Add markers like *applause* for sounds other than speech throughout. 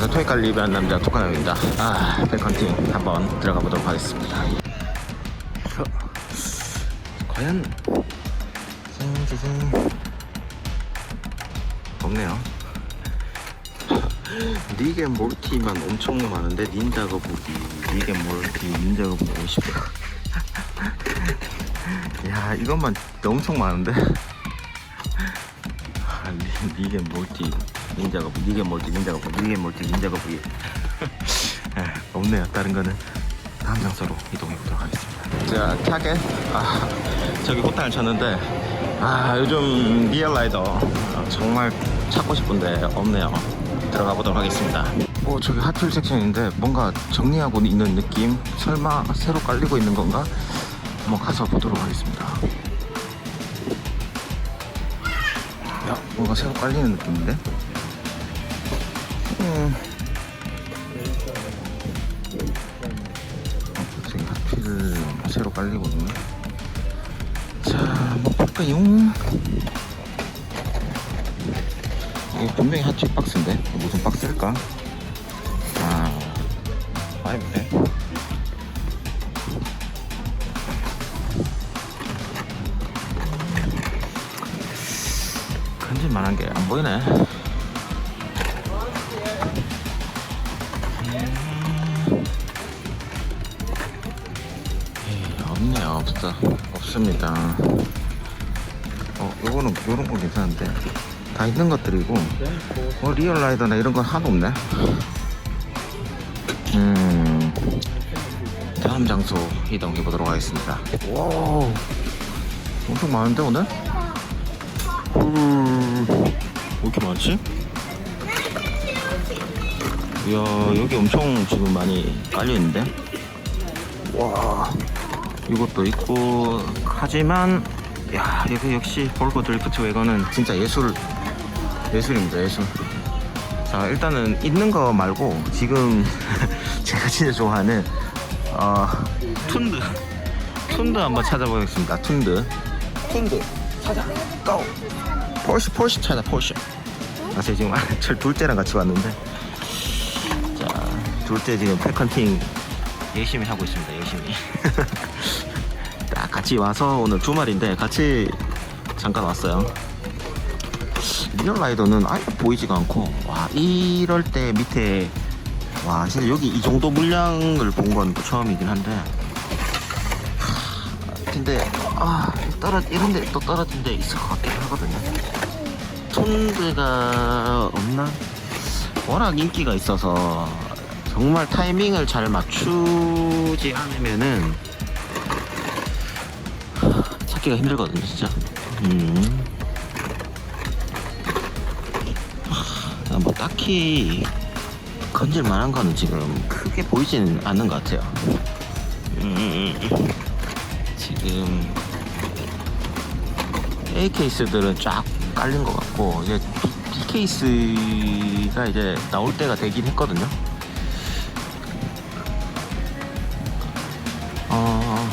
안녕하세요 토익갈 리뷰한 남자 토카남입니다. 아 백헌팅 한번 들어가 보도록 하겠습니다. 저, 과연 징징징 없네요. 리게 몰티만 엄청 많은데 닌자가 보기 리게 몰티 닌자가 보기 50개 야 이것만 엄청 많은데 리게 몰티 닌자가 보 리게 몰티 닌자가 보 리게 몰티 닌자가 에, 없네요. 다른 거는 다음 장소로 이동해 보도록 하겠습니다. 자 타겟 아 저기 호탕을 쳤는데 아 요즘 리얼라이더 아, 정말 찾고 싶은데 없네요. 들어가 보도록 하겠습니다. 오 저기 핫툴 섹션인데 뭔가 정리하고 있는 느낌? 설마 새로 깔리고 있는 건가? 한번 가서 보도록 하겠습니다 야 뭔가 새로 깔리는 느낌인데? 음. 어, 저기 핫필 새로 깔리고 있네. 자뭐 볼까요? 이게 분명히 핫필 박스인데? 무슨 박스일까? 아 아이브 네 큰짓만한 게 안 보이네. 없네요, 없어. 없습니다. 어, 요거는, 요런 거 괜찮은데. 다 있는 것들이고, 뭐, 리얼 라이더나 이런 건 하나도 없네. 음, 다음 장소 이동해 보도록 하겠습니다. 와우, 엄청 많은데, 오늘? 음, 왜 이렇게 많지? 이야, 여기 엄청 지금 많이 깔려있는데? 와, 이것도 있고, 하지만, 야, 여기 역시 볼고 드리프트 웨건은 진짜 예술, 예술입니다, 예술. 자, 일단은 있는 거 말고, 지금 *laughs* 제가 진짜 좋아하는, 어, 툰드. 툰드 한번 찾아보겠습니다, 툰드. 툰드. 찾아, 고! 폴시 폴시 찾아 폴시 아 제가 지금 저 둘째랑 같이 왔는데. 자 둘째 지금 팩컨팅 열심히 하고 있습니다 열심히. *laughs* 딱 같이 와서 오늘 주말인데 같이 잠깐 왔어요. 리얼 라이더는 아예 보이지가 않고 와 이럴 때 밑에 와 진짜 여기 이 정도 물량을 본 건 처음이긴 한데. 하, 근데 아 떨어 이런데 또 떨어진 데 있을 것 같긴 하거든요 톤드가 없나? 워낙 인기가 있어서 정말 타이밍을 잘 맞추지 않으면은 하, 찾기가 힘들거든요 진짜 음. 하, 뭐 딱히 건질 만한 거는 지금 크게 보이지는 않는 것 같아요 음, 지금 A 케이스들은 쫙 깔린 것 같고 이제 케이스가 이제 나올 때가 되긴 했거든요. 어,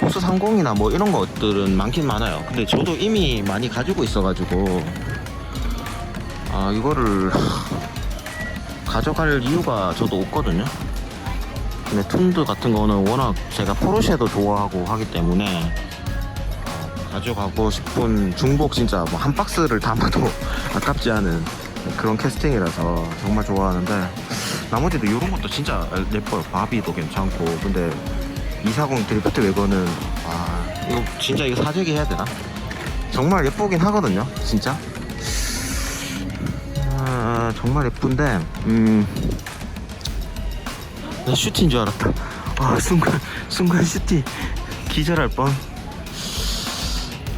보스 30이나 뭐 이런 것들은 많긴 많아요. 근데 저도 이미 많이 가지고 있어가지고 아 이거를 가져갈 이유가 저도 없거든요. 근데 툰드 같은 거는 워낙 제가 포르쉐도 좋아하고 하기 때문에 가져가고 싶은 중복 진짜 뭐 한 박스를 담아도 *laughs* 아깝지 않은 그런 캐스팅이라서 정말 좋아하는데 나머지도 이런 것도 진짜 예뻐요. 바비도 괜찮고. 근데 240 드리프트 웨건은 아 이거 진짜 이거 사재기 해야 되나? 정말 예쁘긴 하거든요 진짜. 아, 정말 예쁜데 음. 나 슈티인 줄 알았다. 아 순간 순간 슈티 기절할 뻔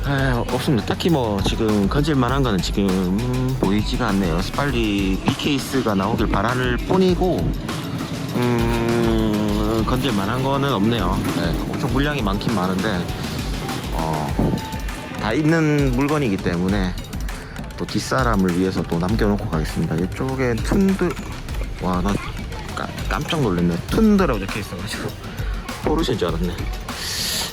아, 없습니다. 딱히 뭐 지금 건질 만한 거는 지금 음, 보이지가 않네요. 빨리 B 케이스가 나오길 바랄 뿐이고 음, 건질 만한 거는 없네요. 네, 엄청 물량이 많긴 많은데 어, 다 있는 물건이기 때문에 또 뒷사람을 위해서 또 남겨놓고 가겠습니다. 이쪽에 툰드 와나 깜짝 놀랐네. 툰드라고 적혀 있어가지고 포르쉐인 줄 알았네.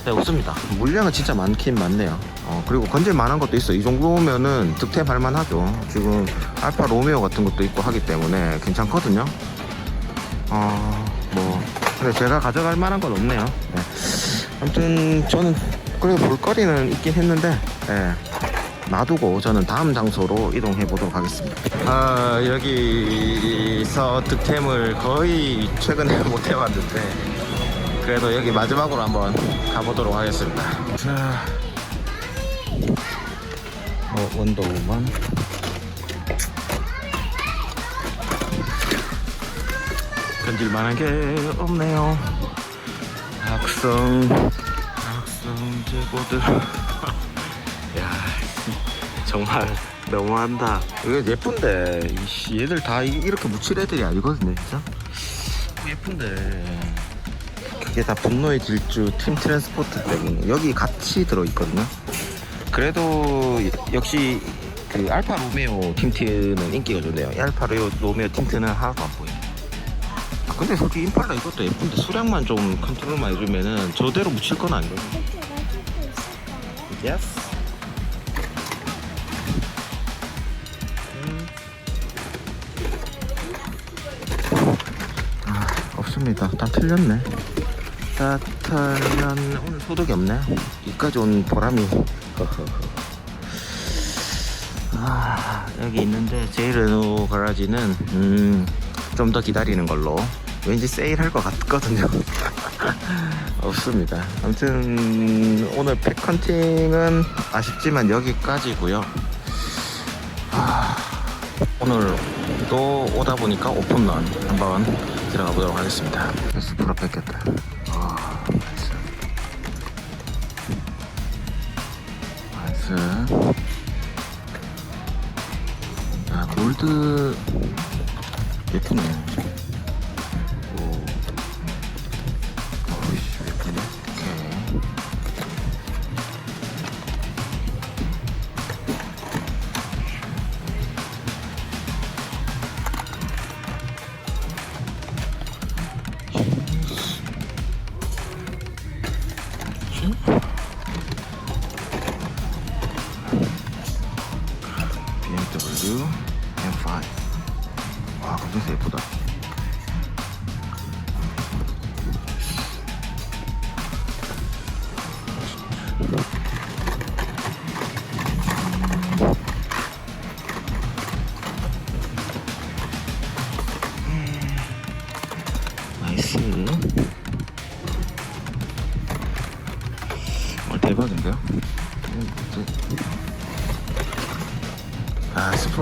네, 없습니다. 물량은 진짜 많긴 많네요. 어, 그리고 건질 만한 것도 있어. 이 정도면은 득템 할 만하죠. 지금 알파 로메오 같은 것도 있고 하기 때문에 괜찮거든요. 어, 뭐, 근데 제가 가져갈 만한 건 없네요. 네. 아무튼 저는 그래도 볼거리는 있긴 했는데, 예. 놔두고 저는 다음 장소로 이동해 보도록 하겠습니다. 아, 여기서 득템을 거의 최근에 *laughs* 못 해봤는데, 그래도 여기 마지막으로 한번 가보도록 하겠습니다. 자, 어, 원더우먼. 건질만한 게 없네요. 악성, 악성 제보들. *laughs* 야, 정말 너무한다. 이거 예쁜데, 이씨, 얘들 다 이- 이렇게 묻힐 애들이 아니거든요, 진짜. 예쁜데. 그게 다 분노의 질주 팀 트랜스포트 때문에 여기 같이 들어있거든요. 그래도 역시 그 알파 로메오 팀트는 인기가 좋네요. 이 알파 로- 로메오 팀트는 하나도 안 보여요. 아, 근데 솔직히 임팔라 이것도 예쁜데 수량만 좀 컨트롤만 해주면은 저대로 묻힐 건 아니거든요. 예스. 음. 아, 없습니다. 다 틀렸네. 다 틀렸네. 오늘 소득이 없네. 이까지 온 보람이. *laughs* 아, 여기 있는데 제이르노 가라지는 음, 좀 더 기다리는 걸로. 왠지 세일할 것 같거든요. *laughs* 없습니다. 아무튼 오늘 팩컨팅은 아쉽지만 여기까지고요. 아, 오늘 또 오다 보니까 오픈런 한번 들어가 보도록 하겠습니다. 스프로 뺏겼다. 나이스. 야, 골드 예쁘네.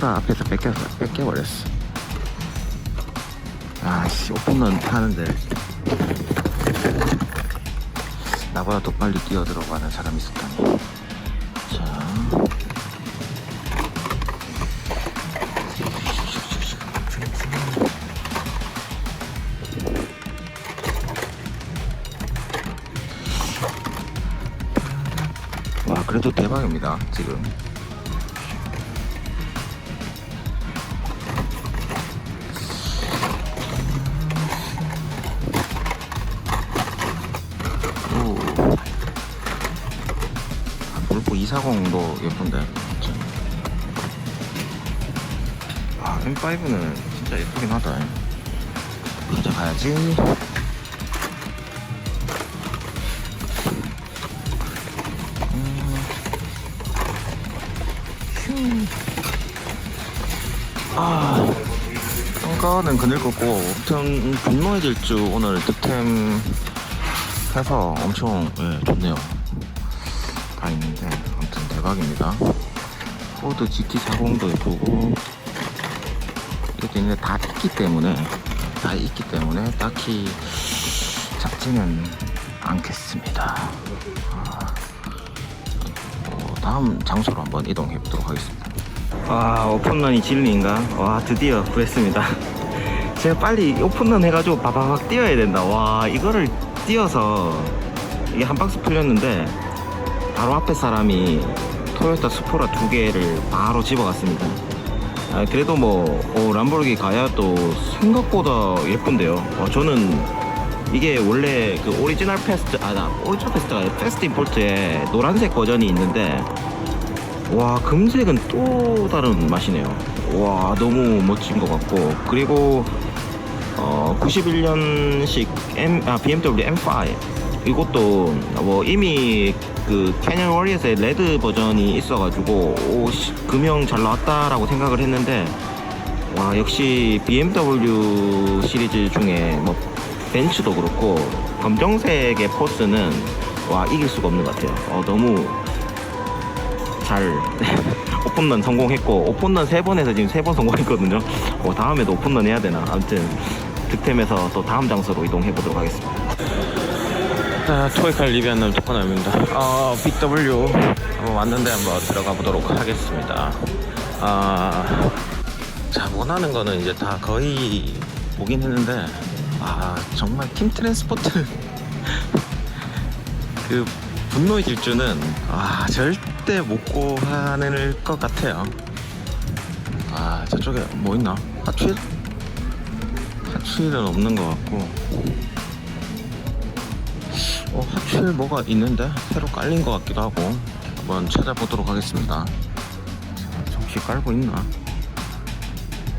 아 스프라 앞에서 뺏겨 뺏겨버렸어. 아씨 오픈런 하는데. 나보다 더 빨리 뛰어 들어가는 사람이 있었다니. 자. 와 그래도 대박입니다 지금 240도 예쁜데. 진짜. 아, M5는 진짜 예쁘긴 하다. 가져가야지. 음. 휴. 아, 평가는 그늘 걷고, 아무튼, 분노의 질주 오늘 득템 해서 엄청 예, 좋네요. 대박입니다. 포드 GT40도 예쁘고 이렇게 있는데 다 있기 때문에 다 있기 때문에 딱히 작지는 않겠습니다. 아, 어, 다음 장소로 한번 이동해 보도록 하겠습니다. 아 오픈런이 진리인가? 와 드디어 구했습니다. *laughs* 제가 빨리 오픈런 해가지고 바바박 뛰어야 된다. 와 이거를 뛰어서 이게 한 박스 풀렸는데 바로 앞에 사람이 토요타 스포라 두 개를 바로 집어갔습니다. 아, 그래도 뭐 어, 람보르기 가야 또 생각보다 예쁜데요. 어, 저는 이게 원래 그 오리지널 페스트 아나 오리지널 페스트가 페스트 임포트에 노란색 버전이 있는데 와 금색은 또 다른 맛이네요 와 너무 멋진 것 같고 그리고 어 91년식 M 아 BMW M5 이것도 뭐 이미 그 캐년 워리어스의 레드 버전이 있어가지고 오 씨, 금형 잘 나왔다라고 생각을 했는데 와 역시 BMW 시리즈 중에 뭐 벤츠도 그렇고 검정색의 포스는 와 이길 수가 없는 것 같아요. 어, 너무 잘 *laughs* 오픈런 성공했고 오픈런 세 번에서 지금 세 번 성공했거든요. 어, 다음에도 오픈런 해야 되나? 아무튼 득템해서 또 다음 장소로 이동해 보도록 하겠습니다. 아, 토이칼 리뷰하는 토커남입니다. 어, BW 한번 왔는데 한번 들어가 보도록 하겠습니다. 아, 자 원하는 거는 이제 다 거의 보긴 했는데 아 정말 팀 트랜스포트 *laughs* 그 분노의 질주는 아 절대 못 고하는 것 같아요. 아 저쪽에 뭐 있나? 하츄일? 하츄일은 없는 것 같고 어 하츄일 뭐가 있는데 새로 깔린 것 같기도 하고 한번 찾아보도록 하겠습니다. 자, 정시 깔고 있나?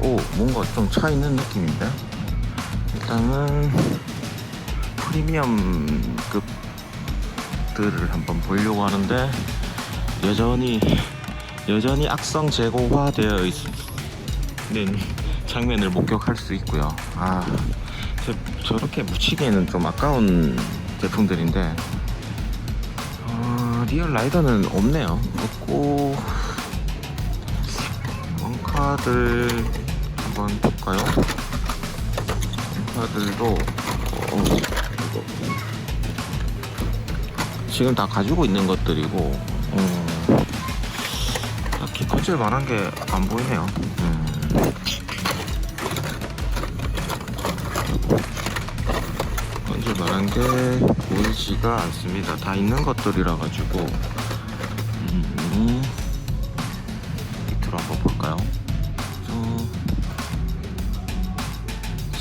오 뭔가 좀 차 있는 느낌인데 일단은 프리미엄급들을 한번 보려고 하는데 여전히 여전히 악성 재고화 되어 있는 장면을 목격할 수 있고요 아 저, 저렇게 묻히기에는 좀 아까운 제품들인데 어, 리얼 라이더는 없네요 없고 원카들 한번 볼까요? 원카들도 어. 지금 다 가지고 있는 것들이고 어, 딱히 컨질 만한 게 안 보이네요. 음. 컨질 만한 게 보이지가 않습니다. 다 있는 것들이라 가지고 음, 밑으로 한번 볼까요? 어,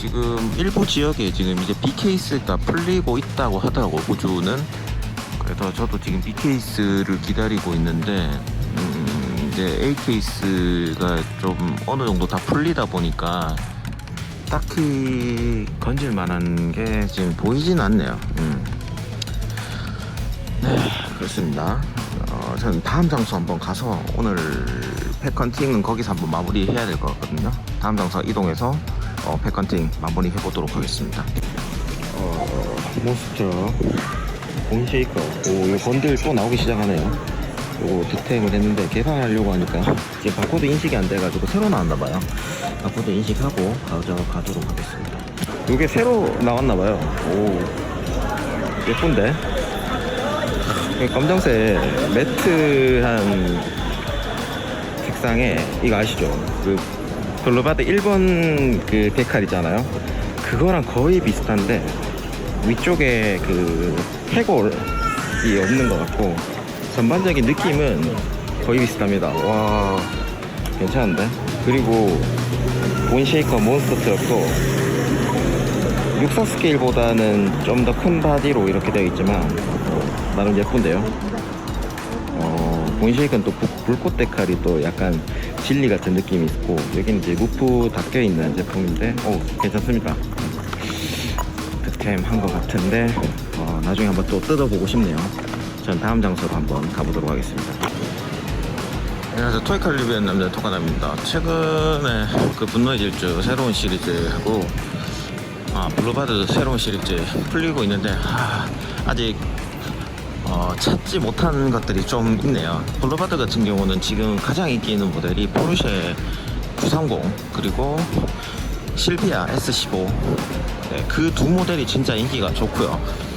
지금 일부 지역에 지금 이제 B 케이스가 풀리고 있다고 하더라고 호주는 그래서 저도 지금 B 케이스를 기다리고 있는데 음, 이제 A 케이스가 좀 어느 정도 다 풀리다 보니까 딱히 건질 만한 게 지금 보이진 않네요. 음. 네 그렇습니다. 어, 저는 다음 장소 한번 가서 오늘 팩컨팅은 거기서 한번 마무리해야 될 것 같거든요. 다음 장소 이동해서 어, 팩컨팅 마무리 해보도록 하겠습니다. 어, 몬스터 봄쉐이커 오, 요 번들 또 나오기 시작하네요. 요거 득템을 했는데 개발하려고 하니까 지금 바코드 인식이 안 돼가지고 새로 나왔나봐요. 바코드 인식하고 가져가도록 하겠습니다. 요게 새로 나왔나봐요. 오, 예쁜데? 이 검정색 매트한 색상에 이거 아시죠? 그 블루바드 1번 그 데칼 있잖아요. 그거랑 거의 비슷한데 위쪽에 그 해골이 없는 것 같고 전반적인 느낌은 거의 비슷합니다. 와 괜찮은데? 그리고 본쉐이커 몬스터 트럭도 64 스케일보다는 좀 더 큰 바디로 이렇게 되어 있지만 어, 나름 예쁜데요. 어, 본쉐이크는 또 불- 불꽃 데칼이 또 약간 진리 같은 느낌이 있고 여기는 이제 무프 닦여 있는 제품인데 오 괜찮습니다. 득템 한 것 같은데 어, 나중에 한번 또 뜯어보고 싶네요. 전 다음 장소로 한번 가보도록 하겠습니다. 안녕하세요. 토이칼 리뷰한 남자 토카남입니다. 최근에 그 분노의 질주 새로운 시리즈하고 아, 블루바드 새로운 시리즈 풀리고 있는데 아, 아직 어, 찾지 못한 것들이 좀 있네요. 블루바드 같은 경우는 지금 가장 인기 있는 모델이 포르쉐 930 그리고 실비아 S15 네, 그 두 모델이 진짜 인기가 좋고요.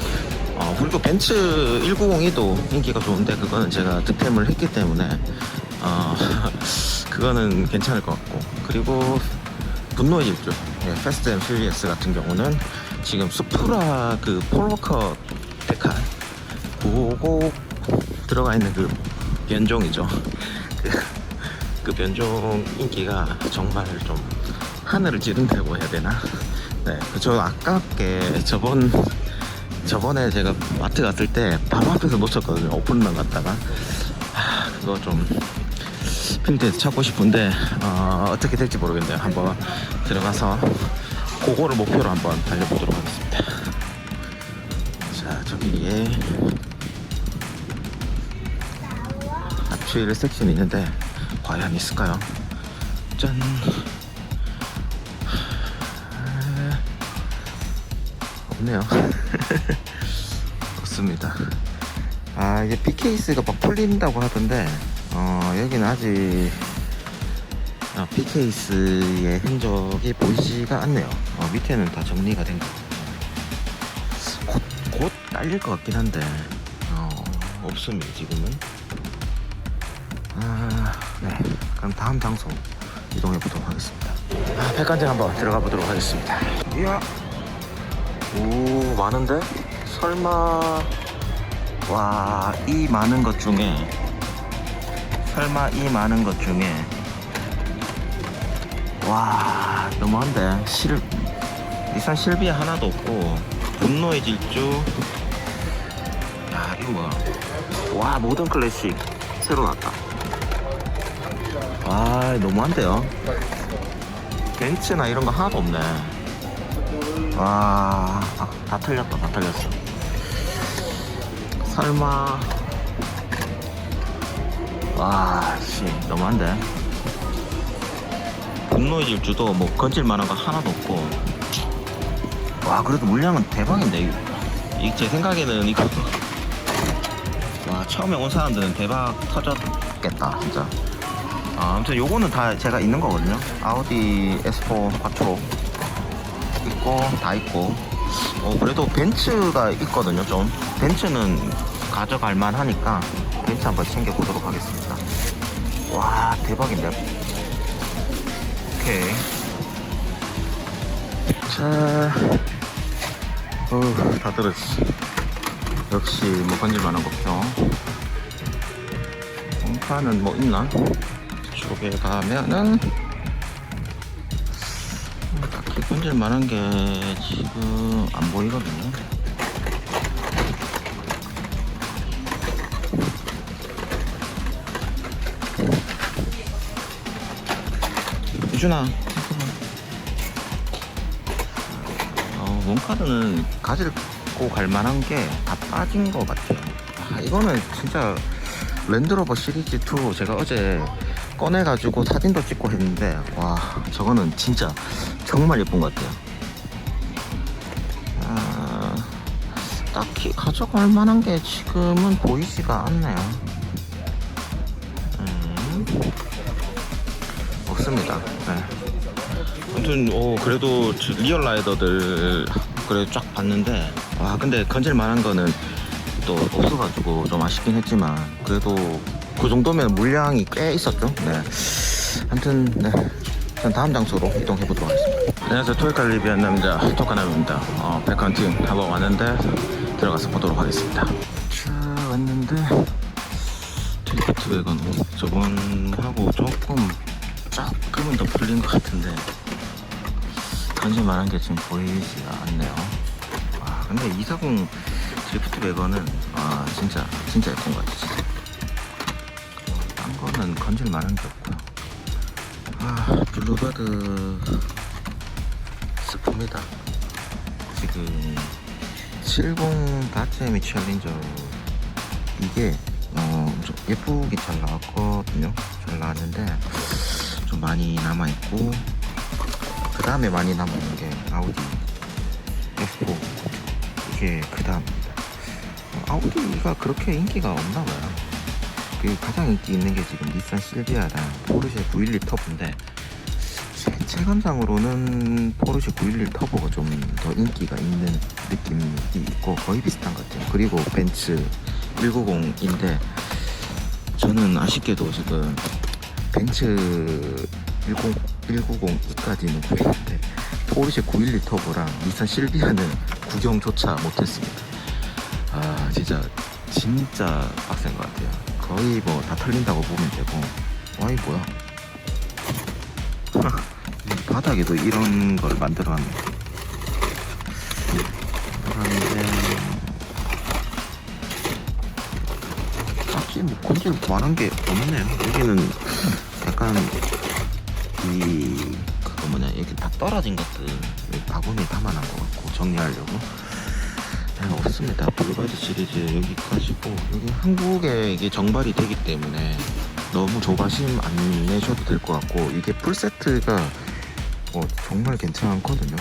어, 그리고 벤츠 1902도 인기가 좋은데 그거는 제가 득템을 했기 때문에 어, *laughs* 그거는 괜찮을 것 같고. 그리고 분노의 질주. 예, 패스트 앤 퓨리어스 같은 경우는 지금 수프라 그 폴워커 데칼. 그거 들어가 있는 그 변종이죠. 그, 그 변종 인기가 정말 좀 하늘을 찌른다고 해야 되나? 네, 그저 아깝게 저번 저번에 제가 마트 갔을 때 바로 앞에서 놓쳤거든요. 오픈런 갔다가 하, 그거 좀 핀트에서 찾고 싶은데 어, 어떻게 될지 모르겠네요. 한번 들어가서 그거를 목표로 한번 달려보도록 하겠습니다. 자 저기에 앞추일 섹션이 있는데 과연 있을까요? 짠. 없네요. 없습니다. *laughs* 아 이제 PK스가 막 풀린다고 하던데 어 여기는 아직 어, PK스의 흔적이 보이지가 않네요. 어, 밑에는 다 정리가 된 거. 곧, 곧 딸릴 것 같긴 한데 어, 없습니다 지금은. 아, 네. 그럼 다음 장소 이동해 보도록 하겠습니다. 아, 백관장 한번 들어가 보도록 하겠습니다. 이야. 오, 많은데? 설마, 와, 이 많은 것 중에, 설마 이 많은 것 중에, 와, 너무한데? 실, 일산 실비아 하나도 없고, 분노의 질주, 야, 이거 뭐야. 와, 모던 클래식 새로 났다. 아, 너무한데요? 벤츠나 이런 거 하나도 없네. 와, 아, 다 틀렸다, 다 틀렸어. 설마. 와, 씨, 너무한데. 분노의 질주도 뭐 건질 만한 거 하나도 없고. 와, 그래도 물량은 대박인데. 이 제 생각에는 이거. 와, 처음에 온 사람들은 대박 터졌겠다, 진짜. 아, 아무튼 요거는 다 제가 있는 거거든요. 아우디 S4 과트로 있고 다 있고. 어 그래도 벤츠가 있거든요. 좀 벤츠는 가져갈 만하니까 벤츠 한번 챙겨 보도록 하겠습니다. 와 대박인데. 오케이. 자, 어다 들었지. 역시 뭐 건질 만한 거 없죠. 공파는 뭐 있나? 쪽에 가면은 건질 만한 게 지금 안 보이거든요. 유준아. 어, 몬카드는 가지고 갈 만한 게 다 빠진 것 같아요. 아, 이거는 진짜 랜드로버 시리즈 2 제가 어제 꺼내가지고 사진도 찍고 했는데 와 저거는 진짜 정말 예쁜 것 같아요. 아, 딱히 가져갈 만한 게 지금은 보이지가 않네요. 음, 없습니다. 네. 아무튼 오, 그래도 저 리얼 라이더들 그래 쫙 봤는데 와 근데 건질 만한 거는 또 없어가지고 좀 아쉽긴 했지만 그래도 그 정도면 물량이 꽤 있었죠. 네. 아무튼 네. 전 다음 장소로 이동해 보도록 하겠습니다. 안녕하세요. 토이카 리비안 남자 토카남입니다. 어, 백헌팀 한번 왔는데 들어가서 보도록 하겠습니다. 자 왔는데 트리프트 오, 저번하고 조금 조금은 더 풀린 것 같은데 건질 만한 게 지금 보이지가 않네요. 와 근데 240 드리프트 웨건은 아 진짜 진짜 예쁜 것 같아 진짜. 딴 거는 건질 만한 게 없고요. 아 블루바드 스프입니다. 지금 70 다트미 챌린저 이게 어, 좀 예쁘게 잘 나왔거든요. 잘 나왔는데 좀 많이 남아 있고 그 다음에 많이 남아 있는 게 아우디 S4 이게 그 다음입니다. 어, 아우디가 그렇게 인기가 없나 봐요. 그 가장 인기 있는 게 지금 닛산 실비아랑 포르쉐 911 터보인데 제 체감상으로는 포르쉐 911 터보가 좀 더 인기가 있는 느낌이 있고 거의 비슷한 것 같아요. 그리고 벤츠 190인데 저는 아쉽게도 지금 벤츠 10, 190E까지는 구했는데 포르쉐 911 터보랑 닛산 실비아는 구경조차 못했습니다. 아 진짜 진짜 빡센 것 같아요. 거의 뭐 다 털린다고 보면 되고 와이 뭐야? 이 바닥에도 이런 걸 만들어놨네. 들어가는데 딱히 뭐 건질 많은 게 없네요. 여기는 약간 이 그거 뭐냐 여기 다 떨어진 것들 바구니에 담아놓은 것 같고 정리하려고 네, 없습니다. 블루바디 시리즈 여기까지고 여기 한국에 이게 정발이 되기 때문에 너무 조바심 안 내셔도 될 것 같고 이게 풀 세트가 어, 정말 괜찮거든요.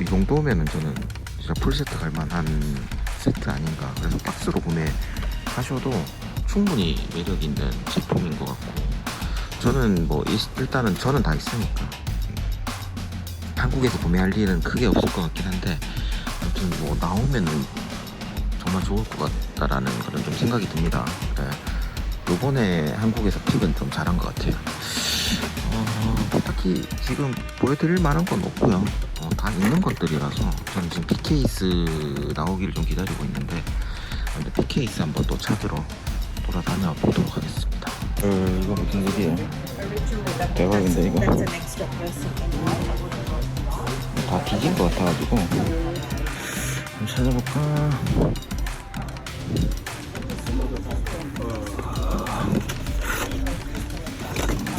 이 정도면은 저는 진짜 풀 세트 갈 만한 세트 아닌가. 그래서 박스로 구매하셔도 충분히 매력 있는 제품인 것 같고 저는 뭐 일- 일단은 저는 다 있으니까 한국에서 구매할 일은 크게 없을 것 같긴 한데 아무튼 뭐 나오면은 정말 좋을 것 같다라는 그런 좀 생각이 듭니다. 네. 요번에 한국에서 픽은 좀 잘한 것 같아요. 어, 딱히 지금 보여드릴 만한 건 없고요. 어, 다 있는 것들이라서 저는 지금 PK스 나오기를 좀 기다리고 있는데 근데 PK스 한번 또 찾으러 돌아다녀 보도록 하겠습니다. 어, 이거 무슨 일이에요? 대박인데 이거. 다 뒤진 것 같아가지고 좀 찾아볼까?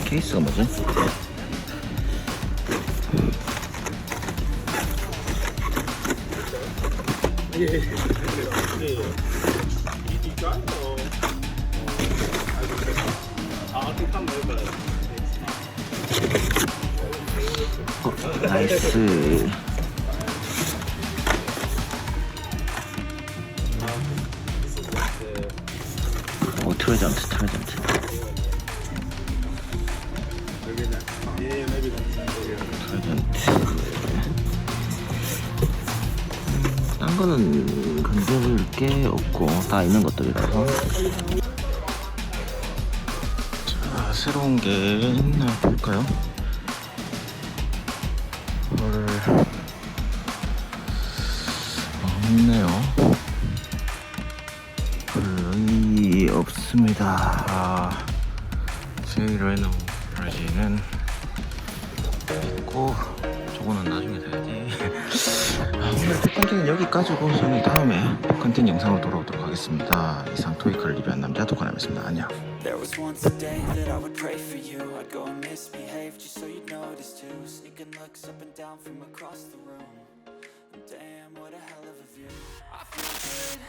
케이스가 뭐지? 어, 나이스 다 있는 것들이라서 자 새로운 게 있나 볼까요? 헐 없네요 거의 없습니다. 아, 제이 레노 브라지는 있고 오늘 컨텐츠는 여기까지고 저는 다음에 컨텐츠 영상으로 돌아오도록 하겠습니다. 이상 토이크를 리뷰한 남자 도카남이었습니다. 안녕. There was once a day that I would pray for you. I'd go and misbehave just so you'd notice too. Sneaking looks up and down from across the room. Damn, what a hell of a view. I feel good.